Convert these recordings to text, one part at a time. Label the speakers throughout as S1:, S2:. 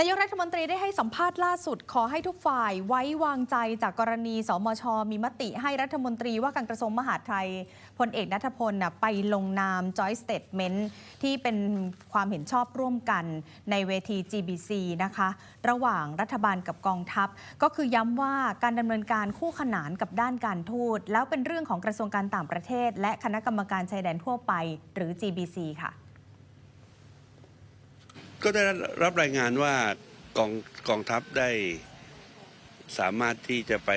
S1: นายกรัฐมนตรีได้ให้สัมภาษณ์ล่าสุด ขอให้ทุกฝ่ายไว้วางใจจากกรณีสมช มีมติให้รัฐมนตรีว่าการกระทรวงมหาดไทยพลเอกนัทพลไปลงนาม Joint Statement ที่เป็นความเห็นชอบร่วมกันในเวที GBC นะคะ ระหว่างรัฐบาลกับกองทัพ ก็คือย้ำว่าการดำเนินการคู่ขนานกับด้านการทูตแล้วเป็นเรื่องของกระทรวงการต่างประเทศ และคณะกรรมการชายแดนทั่วไปหรือ GBC ค่ะ
S2: ก็ได้รับรายงานว่ากองกองทัพได้สามารถที่จะไป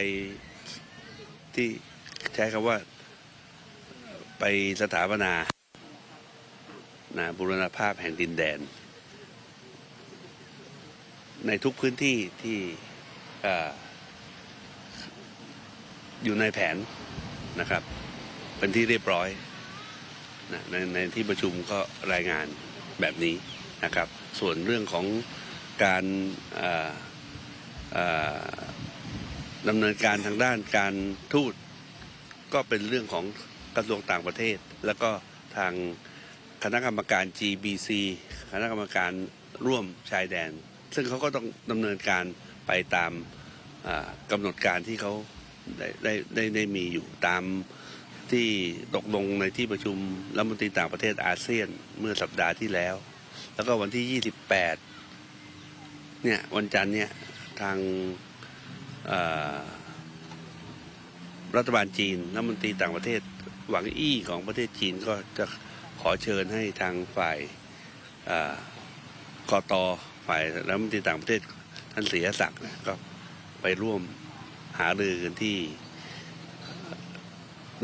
S2: ที่ใช้คำว่าไปสถาปนานะบุรณภาพแห่งดินแดน ในทุกพื้นที่ที่เอ่ออยู่ในแผนนะครับ เป็นที่เรียบร้อยนะในในที่ประชุมก็รายงานแบบนี้ นะครับ ส่วนเรื่องของการดำเนินการทางด้านการทูตก็เป็นเรื่องของกระทรวงต่างประเทศ แล้วก็ทางคณะกรรมการ GBC คณะกรรมการร่วมชายแดน ซึ่งเขาก็ต้องดำเนินการไปตามกำหนดการที่เขาได้ได้ได้ได้มีอยู่ตามที่ตกลงในที่ประชุมรัฐมนตรีต่างประเทศอาเซียนเมื่อสัปดาห์ที่แล้ว แล้วก็วันที่ 28 เนี่ย วันจันทร์เนี่ย ทางรัฐบาลจีนรัฐมนตรีต่างประเทศหวังอี้ของประเทศจีนก็จะขอเชิญให้ทางฝ่ายเอ่อกตฝ่ายรัฐมนตรีต่างประเทศท่านเสียศักดิ์นี่ยก็ไปร่วมหารือกันที่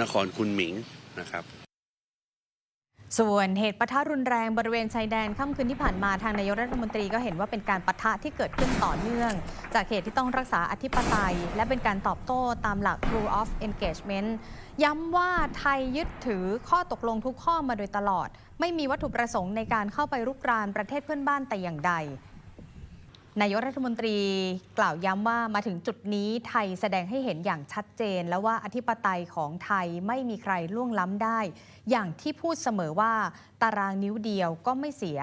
S2: นครคุณหมิงนะครับ
S1: ส่วนเหตุปะทะรุนแรงบริเวณชายแดนค่ำคืนที่ผ่านมาทางนายกรัฐมนตรีก็เห็นว่าเป็นการปะทะที่เกิดขึ้นต่อเนื่อง จากเหตุที่ต้องรักษาอธิปไตย และเป็นการตอบโต้ตามหลัก rule of engagement ย้ำว่าไทยยึดถือข้อตกลงทุกข้อมาโดยตลอด ไม่มีวัตถุประสงค์ในการเข้าไปรุกรานประเทศเพื่อนบ้านแต่อย่างใด นายกรัฐมนตรีกล่าวย้ำว่ามาถึงจุดนี้ไทยแสดงให้เห็นอย่างชัดเจน แล้วว่าอธิปไตยของไทยไม่มีใครล่วงล้ำได้ อย่างที่พูดเสมอว่า ตารางนิ้วเดียวก็ไม่เสีย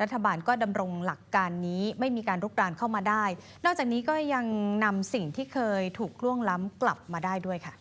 S1: รัฐบาลก็ดำรงหลักการนี้ไม่มีการรุกรานเข้ามาได้ นอกจากนี้ก็ยังนำสิ่งที่เคยถูกล่วงล้ำกลับมาได้ด้วยค่ะ